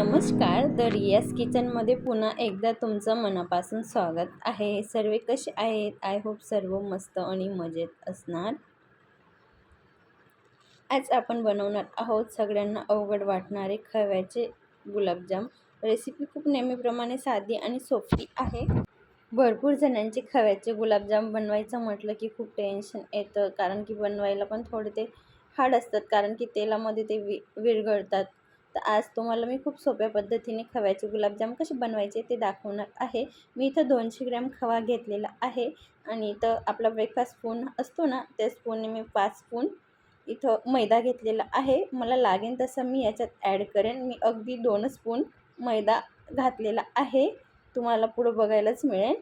नमस्कार. द रियास किचनमध्ये पुन्हा एकदा तुमचं मनापासून स्वागत आहे. सर्व कसे आहेत? आय होप सर्व मस्त आणि मजेत असणार. आज आपण बनवणार आहोत सगळ्यांना अवघड वाटणारे खव्याचे गुलाबजाम. रेसिपी खूप नेहमीप्रमाणे साधी आणि सोपी आहे. भरपूर जणांचे खव्याचे गुलाबजाम बनवायचं म्हटलं की खूप टेन्शन येतं. कारण की बनवायला पण थोडे ते हार्ड असतात. कारण की तेलामध्ये ते वि विरघळतात. तर आज तुम्हाला मी खूप सोप्या पद्धतीने खव्याचे गुलाबजाम कसे बनवायचे ते दाखवणार आहे. मी इथं दोनशे ग्रॅम खवा घेतलेला आहे आणि इथं आपला ब्रेकफास्ट स्पून असतो ना त्या स्पूनने मी पाच स्पून इथं मैदा घेतलेला आहे. मला लागेल तसं मी याच्यात ॲड करेन. मी अगदी दोन स्पून मैदा घातलेला आहे. तुम्हाला पुढं बघायलाच मिळेल.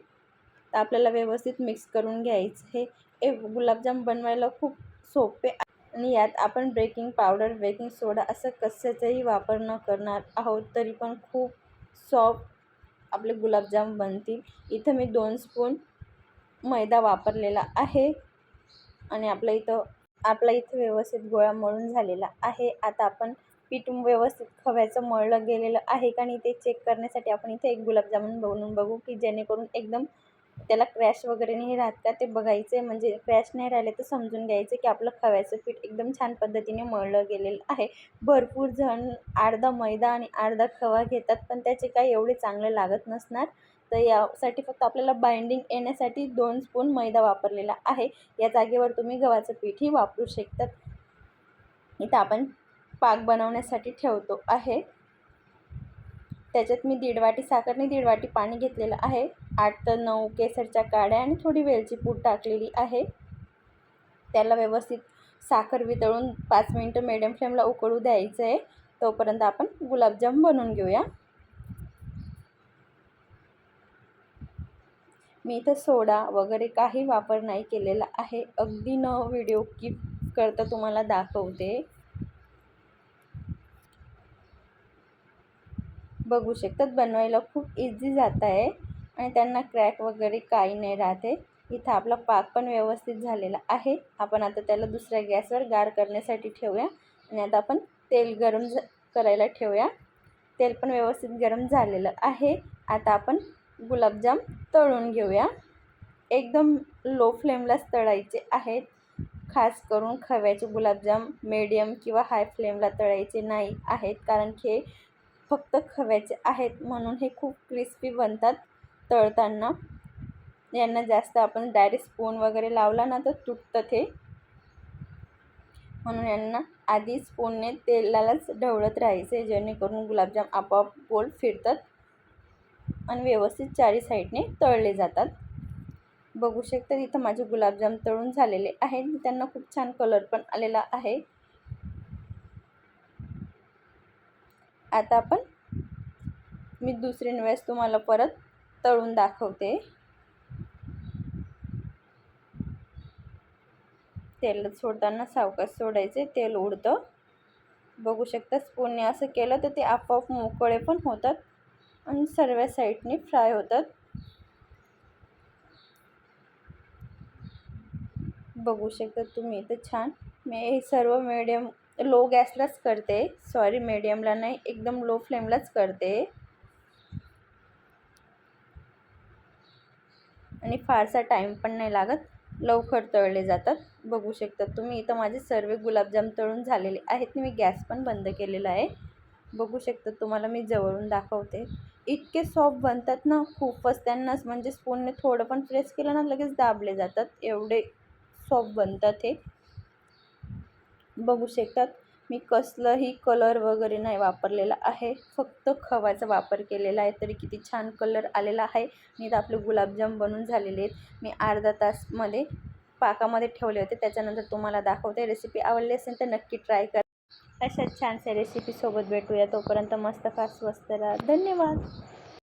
तर आपल्याला व्यवस्थित मिक्स करून घ्यायचं हे गुलाबजाम बनवायला खूप सोपे आणि यात आपण ब्रेकिंग पावडर बेकिंग सोडा असं कशाचाही वापर न करणार आहोत तरी पण खूप सॉफ्ट आपले गुलाबजाम बनतील. इथं मी दोन स्पून मैदा वापरलेला आहे आणि आपलं इथं आपला इथं व्यवस्थित गोळा मळून झालेला आहे. आता आपण पीठ व्यवस्थित खव्याचं मळलं गेलेलं आहे का नाही ते चेक करण्यासाठी आपण इथे एक गुलाबजामुन बनवून बघू की जेणेकरून एकदम त्याला क्रॅश वगैरे नाही राहत का ते बघायचं आहे म्हणजे क्रॅश नाही राहिले तर समजून घ्यायचं की आपलं खव्याचं पीठ एकदम छान पद्धतीने मळलं गेलेलं आहे. भरपूर जण अर्धा मैदा आणि अर्धा खवा घेतात पण त्याचे काही एवढे चांगले लागत नसणार. तर यासाठी फक्त आपल्याला बाइंडिंग येण्यासाठी दोन स्पून मैदा वापरलेला आहे. या जागेवर तुम्ही गव्हाचं पीठही वापरू शकतात. इथं आपण पाक बनवण्यासाठी ठेवतो आहे. त्याच्यात मी दीड वाटी साखरने दीड वाटी पाणी घेतलेलं आहे. आठ तर नऊ केसरच्या काड्या आणि थोडी वेलची पूड टाकलेली आहे. त्याला व्यवस्थित साखर वितळून पाच मिनटं मिडियम फ्लेमला उकळू द्यायचं आहे. तोपर्यंत आपण गुलाबजाम बनवून घेऊया. मी इथं सोडा वगैरे काही वापर नाही केलेला आहे. अगदी न व्हिडिओ किप करता तुम्हाला दाखवते. बघू शकतात. बनवायला खूप इझी जात आहे. आणि त्यांना क्रॅक वगैरे काही नाही राहते. इथं आपला पाक पण व्यवस्थित झालेला आहे. आपण आता त्याला दुसऱ्या गॅसवर गार करण्यासाठी ठेवूया. आणि आता आपण तेल गरम झ करायला ठेवूया. तेल पण व्यवस्थित गरम झालेलं आहे. आता आपण गुलाबजाम तळून घेऊया. एकदम लो फ्लेमलाच तळायचे आहेत. खास करून खव्याचे गुलाबजाम मीडियम किंवा हाय फ्लेमला तळायचे नाही आहेत. कारण की फक्त खव्याचे आहेत म्हणून हे खूप क्रिस्पी बनतात तळताना. यांना जास्त आपण डायरेक्ट स्पून वगैरे लावला ना तर तुटतं ते. म्हणून यांना आधी स्पूनने तेलालाच ढवळत राहायचे जेणेकरून गुलाबजाम आपोआप गोल फिरतात आणि व्यवस्थित चारी साईडने तळले जातात. बघू शकता इथं माझे गुलाबजाम तळून झालेले आहेत. त्यांना खूप छान कलर पण आलेला आहे. आता आपण मी दुसरी वेळेस तुम्हाला परत तळून दाखवते. तेल सोडताना सावकाश सोडायचे तेल उडतं. बघू शकता स्पूनने असं केलं तर ते आपोआप मोकळे पण होतात आणि सर्व साईडने फ्राय होतात. बघू शकता तुम्ही इथं छान. मी हे सर्व मिडियम लो गॅसलाच करते. सॉरी मीडियमला नाही एकदम लो फ्लेमलाच करते. आणि फारसा टाईम पण नाही लागत. लवकर तळले जातात. बघू शकता तुम्ही इथं माझे सर्व गुलाबजाम तळून झालेले आहेत. मी गॅस पण बंद केलेला आहे. बघू शकता तुम्हाला मी जवळून दाखवते. इतके सॉफ्ट बनतात ना खूपच. त्यांनाच म्हणजे स्पूनने थोडं पण प्रेस केलं ना लगेच दाबले जातात. एवढे सॉफ्ट बनतात हे. बघू शकतात. मी कसलंही कलर वगैरे नाही वापरलेला आहे. फक्त खवाचा वापर केलेला आहे. तरी किती छान कलर आलेला आहे. मी तर आपले गुलाबजाम बनून झालेले आहेत. मी अर्धा तासमध्ये पाकामध्ये ठेवले होते. त्याच्यानंतर तुम्हाला दाखवते. रेसिपी आवडली असेल तर नक्की ट्राय करा. अशाच छानशा रेसिपीसोबत भेटूया. तोपर्यंत मस्त का स्वस्त राहा. धन्यवाद.